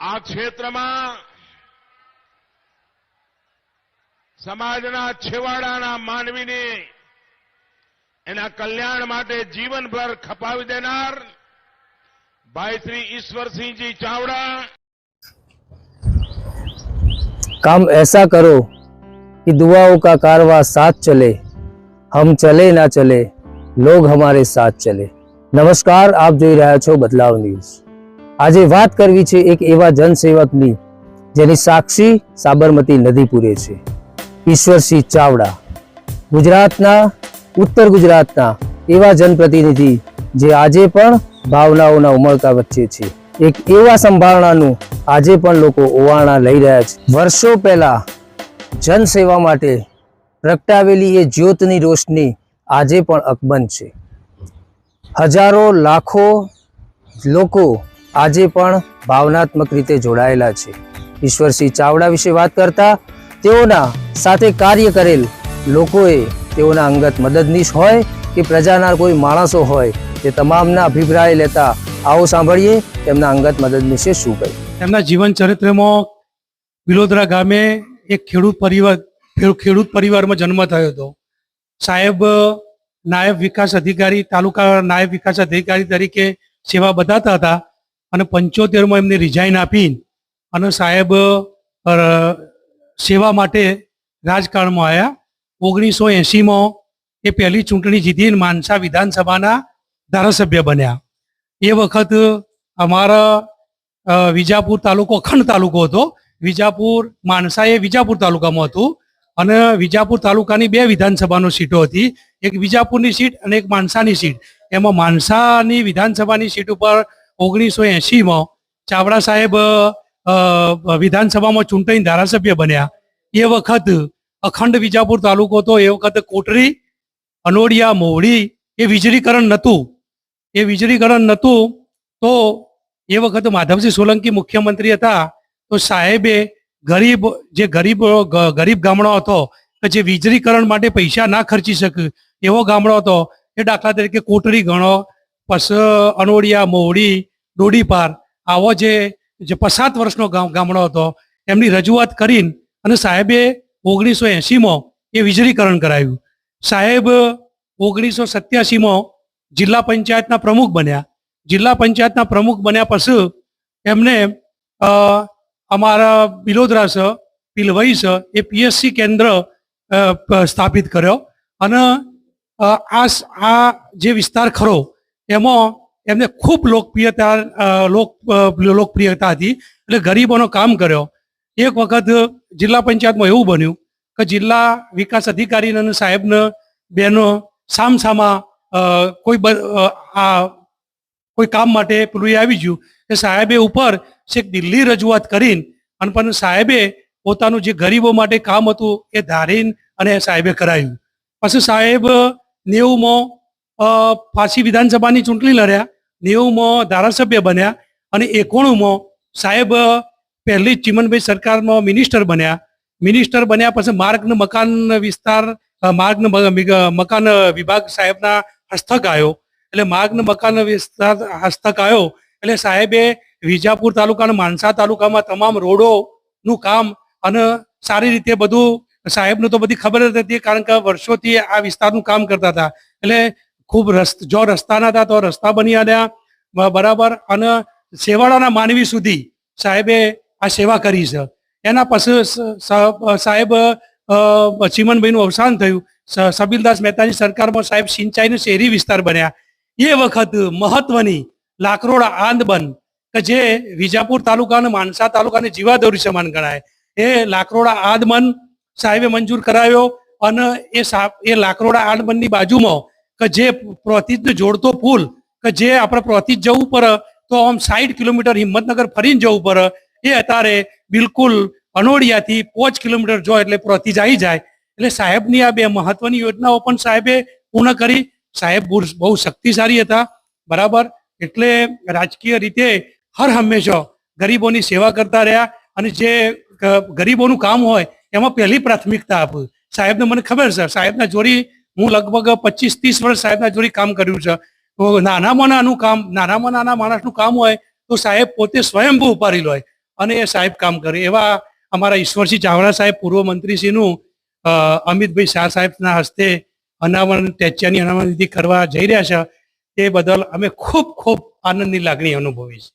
આ ક્ષેત્રમાં સમાજના છેવાડાના માનવીને એના કલ્યાણ માટે જીવનભર ખપાવી દેનાર ભાઈ શ્રી ઈશ્વરસિંહજી ચાવડા काम ऐसा करो कि दुआओं का कारवा साथ चले हम चले ना चले लोग हमारे साथ चले નમસ્કાર આપ જોઈ રહ્યા છો બદલાવ ન્યૂઝ આજે વાત કરવી છે એક એવા જનસેવકની, જેની સાક્ષી સાબરમતી નદી પૂરે છે ઈશ્વરસિંહ ચાવડા. ગુજરાતના, ઉત્તર ગુજરાતના એવા જનપ્રતિનિધિ, જે આજે પણ ભાવનાઓના ઉમળકા વચ્ચે છે. એક એવા સંભાળનાનું આજે પણ લોકો ઓવાણા લઈ રહ્યા છે. વર્ષો પહેલા જનસેવા માટે પ્રગટાવેલી એ જ્યોતની રોશની આજે પણ અકબંધ છે. હજારો લાખો લોકો આજે પણ ભાવનાત્મક રીતે જોડાયેલા છે. ઈશ્વરસિંહ ચાવડા વિશે વાત કરતા તેઓના સાથે કાર્ય કરેલ લોકોએ તેઓના અંગત મદદનીશ હોય કે પ્રજાના કોઈ માણસો હોય તે તમામના અભિપ્રાય લેતા આવો સાંભળીએ તેમના અંગત મદદનીશે શું કહ્યું એમના જીવન ચરિત્રમાં વિલોદરા ગામે એક ખેડૂત પરિવાર, ખેડૂ- ખેડૂત પરિવારમાં જન્મ થયો હતો. સાહેબ નાયબ વિકાસ અધિકારી, તાલુકા નાયબ વિકાસ અધિકારી તરીકે સેવા બતાતા હતા. અને પંચોતેરમાં એમને રિઝાઇન આપી અને સાહેબ સેવા માટે રાજકારણમાં આવ્યા ઓગણીસો એંશીમાં એ પહેલી ચૂંટણી જીતીને માનસા વિધાનસભાના ધારાસભ્ય બન્યા. એ વખત અમારા વિજાપુર તાલુકો, અખંડ તાલુકો હતો. વિજાપુર માનસા એ વિજાપુર તાલુકામાં હતું અને વિજાપુર તાલુકાની બે વિધાનસભાનો સીટો હતી. એક વિજાપુરની સીટ અને એક માનસાની સીટ. એમાં માનસાની વિધાનસભાની સીટ ઉપર ઓગણીસો એંશીમાં ચાવડા સાહેબ વિધાનસભામાં ચૂંટાઈને ધારાસભ્ય બન્યા. એ વખત અખંડ વિજાપુર તાલુકો હતો. એ વખત કોટરી, અનોડિયા, મોવડી એ વીજળીકરણ નહોતું. એ વીજળીકરણ નહોતું તો એ વખતે માધવસિંહ સોલંકી મુખ્યમંત્રી હતા. તો સાહેબે ગરીબ, જે ગરીબ ગરીબ ગામડો હતો, કે જે વીજળીકરણ માટે પૈસા ના ખર્ચી શકે એવો ગામડો હતો. એ દાખલા તરીકે કોટરી ગણો પસ, અનોડિયા, મોવડી, ડોડીપાર આવો જે જે પસાત વર્ષનો ગામ- ગામડો હતો, એમની રજૂઆત કરીને અને સાહેબે ઓગણીસો એંશીમાં એ વીજળીકરણ કરાવ્યું. સાહેબ, ઓગણીસો સત્યાસીમાં જિલ્લા પંચાયતના પ્રમુખ બન્યા. જિલ્લા પંચાયતના પ્રમુખ બન્યા પછી એમને અમારા બિલોદરા છે પિલવઈ છે એ પીએસસી કેન્દ્ર સ્થાપિત કર્યો. અને આ આ જે વિસ્તાર ખરો એમાં એમને ખૂબ લોકપ્રિયતા લોક લોકપ્રિયતા હતી એટલે ગરીબોનો કામ કર્યો. એક વખત જિલ્લા પંચાયતમાં એવું બન્યું કે જિલ્લા વિકાસ અધિકારી અને સાહેબને બેનો સામસામા કોઈ આ કોઈ કામ માટે પેલું આવી ગયું કે સાહેબે ઉપર છેક દિલ્હી રજૂઆત કરીને અને પણ સાહેબે પોતાનું જે ગરીબો માટે કામ હતું એ ધારીને અને સાહેબે કરાયું. પછી સાહેબ નેવુંમાં પાછી વિધાનસભાની ચૂંટણી લડ્યા, નેવુંમાં ધારાસભ્ય બન્યા અને એકોણુંમાં સાહેબ પહેલી ચિમનભાઈ સરકારમાં મિનિસ્ટર બન્યા. મિનિસ્ટર બન્યા પછી માર્ગના મકાન વિસ્તાર માર્ગ મકાન વિભાગ સાહેબના હસ્તક આવ્યો. એટલે માર્ગના મકાન વિસ્તાર હસ્તક આવ્યો. એટલે સાહેબે વિજાપુર તાલુકા માનસા તાલુકામાં તમામ રોડોનું કામ અને સારી રીતે બધું, સાહેબને તો બધી ખબર જ હતી કારણ કે વર્ષોથી આ વિસ્તારનું કામ કરતા હતા. એટલે ખૂબ રસ્ત, જો રસ્તાના હતા તો રસ્તા બની આવ્યા બરાબર. અને સેવાળાના માનવી સુધી સાહેબે આ સેવા કરી છે. એના પછી સાહેબ ચીમનભાઈનું અવસાન થયું. સબીલદાસ મહેતાની સરકારમાં સાહેબ સિંચાઈનો શહેરી વિસ્તાર બન્યા. એ વખત મહત્વની લાકરોડા આંદબન કે જે વિજાપુર તાલુકા અને માનસા તાલુકાને જીવાદોરી સમાન ગણાય. એ લાકરોડા આંદમન સાહેબે મંજૂર કરાવ્યો અને એ સા- એ લાકરોડા આંદમનની બાજુમાં કે જે પ્રોતિજને જોડતો પુલ કે જે આપણે પ્રોતિજ જવું પડે તો આમ સાઠ કિલોમીટર હિંમતનગર ફરીને જવું પડે એ અત્યારે બિલકુલ અનોડિયાથી પાંચ કિલોમીટર જો એટલે પ્રોતિજ આવી જાય. એટલે સાહેબની આ બે મહત્વની યોજનાઓ પણ સાહેબે પૂર્ણ કરી. સાહેબ બહુ શક્તિશાળી હતા. બરાબર? એટલે રાજકીય રીતે હર હંમેશા ગરીબોની સેવા કરતા રહ્યા અને જે ગરીબોનું કામ હોય, એમાં પહેલી પ્રાથમિકતા આપ. સાહેબને મને ખબર છે, સાહેબના જોડી હું લગભગ પચીસ ત્રીસ વર્ષ સાહેબના જોડી કામ કર્યું છે. નાનામાં નાનું કામ, નાનામાં નાના માણસનું કામ હોય તો સાહેબ પોતે સ્વયંભૂ ઉપાડી લે અને એ સાહેબ કામ કરે. એવા અમારા ઈશ્વરસિંહ ચાવડા સાહેબ, પૂર્વ મંત્રીશ્રીનું અમિતભાઈ શાહ સાહેબના હસ્તે અનાવરણ ટેચ્યાની અનાવરણ કરવા જઈ રહ્યા છે. તે બદલ અમે ખૂબ ખૂબ આનંદની લાગણી અનુભવી છે